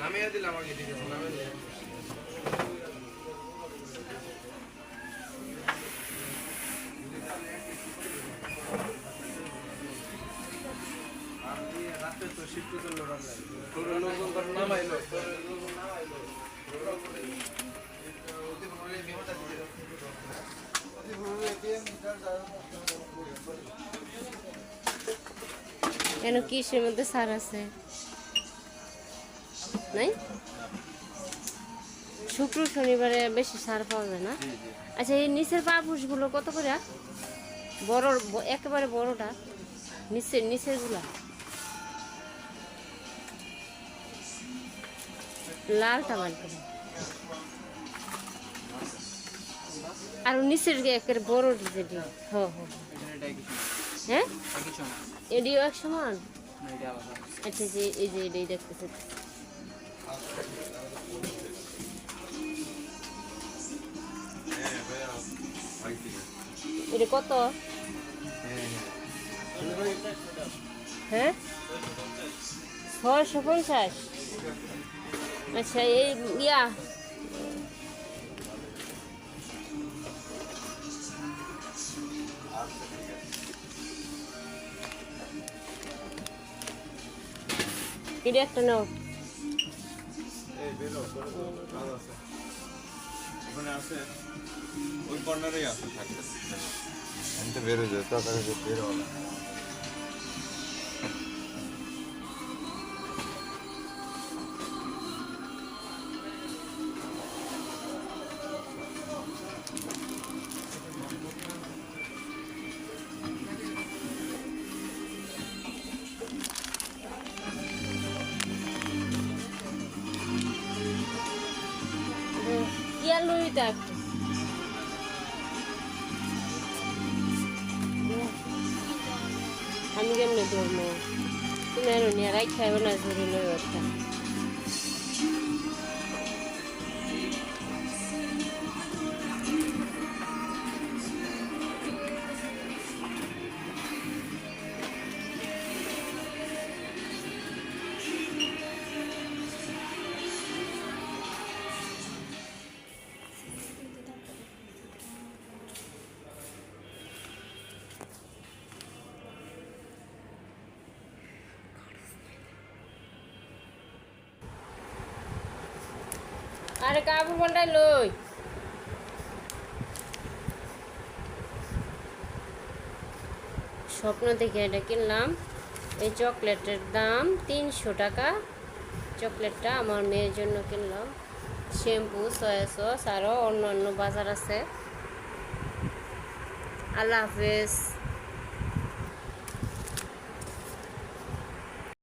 দিলাম আগে ঠিক আছে নামে দিলাম রাতে তো শিফট করল রান্নায় তোর লোকজন নামাইলো তোর লোকজন নামাইলো কেন কিসের মধ্যে সার আছে? নাই? শুক্র শনিবারে বেশি সার পাওয়া যায় না? আচ্ছা এই নিচের পাপুসগুলো কত করে? বড় একেবারে বড়টা। নিচের নিচেরগুলা লালটা বার করে আর নিচের একেবারে বড় যেটি হ। হ্যাঁ? এডিও এক সমান আচ্ছা যে এই যে এটাই দেখতেছে। এটা কত? হ্যাঁ? ছয়শো পঞ্চাশ। আচ্ছা এই ইয়া। এটা একটা নাও। ওই কর্নারেই আছে থাকবে। আমি তো বেরো যাই তাড়াতাড়ি বেরো না। লইটা একটু। আমি কেমনে ধরবো? তুমি আর নিয়ে রাই খাইবে না ধরে একটা। আরে কাপড় কোনটাই লই? স্বপ্ন থেকে এটা কিনলাম। এই চকলেটের দাম তিনশো টাকা। চকলেটটা আমার মেয়ের জন্য কিনলাম। শ্যাম্পু, সয়া সস আরও অন্য অন্য বাজার আছে। আল্লাহ হাফেজ।